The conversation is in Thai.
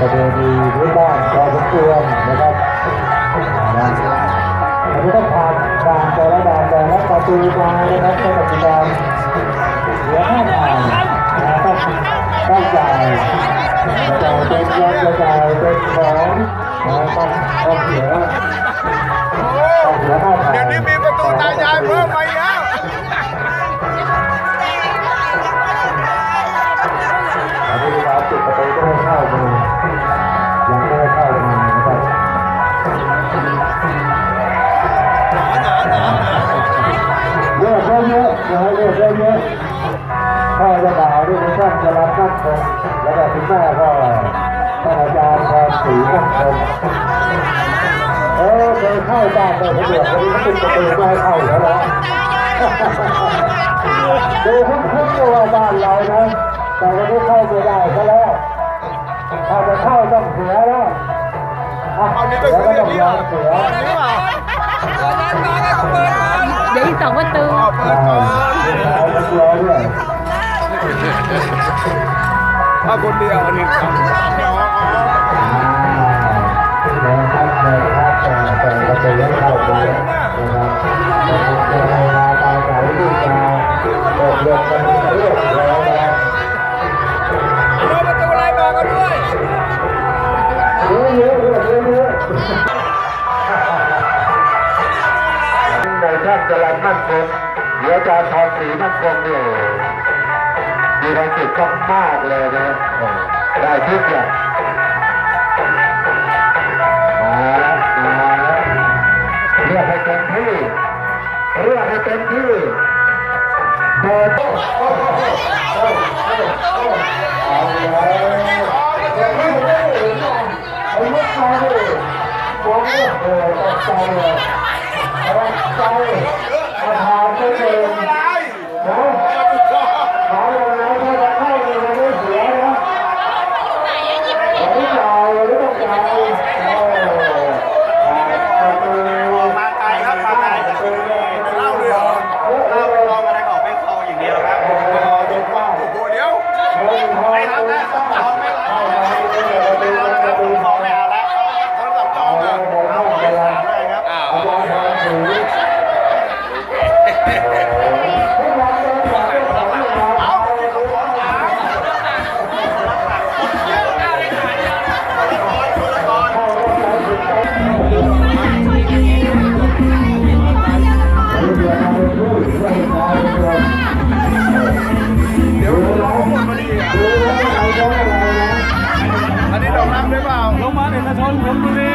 ประเตือนนะครับนะอันนี้ต้องผ่านด่านแต่ละด่านแต่ละประตูมานะครับในปัจจุบันเหลือห้าด่านนะต้องต้องจ่ายจ่ายเป็นยอดจ่ายเป็นของนะต้องต้องเสียต้อ แล้วก็คุณแม่ก็ท่านอาจารย์พรศรีนั่งคงเออเคยเข้าบ้านเลยผมเดือดวันนี้เขาปิดประตูไม่ให้เข้าแล้วนะดูคุ้นๆตัวบ้านเรานะแต่วันนี้เข้าไม่ได้ซะแล้วถ้าจะเข้าต้องเสียแล้วอะเอานี่เดี๋ยวก็ต้ย่าองยเหรอมเสียตอนนั้นมาแล้วก็เดี๋ยวอีกสองประตูเปิดก่อนเอาไปกลัวด้วย ถ้าคนเดียวอันนี้ครับอ๋ออ๋อนะครับนะครับแต่แต่ประตูยังเข้าไปนะครับแต่เวลาตาสายที่จะรันเรื่องแล้วนะครับรอประตูอะไรบอกกันด้วยเยอะเยอะเยอะเยอะเยอะในท่านจรัญมั่นคงเดี๋ยวอจารย์ทองศรีมั่นคงเนี่ย มีความสุขมากเลยนะได้ทุกอย่างมามาเรียกให้เต็มที่เรียกให้เต็มที่เดินเอาแล้วเอาลูกมาดิผมเนี่ยโอ้ตกใจเลยตกใจ อ่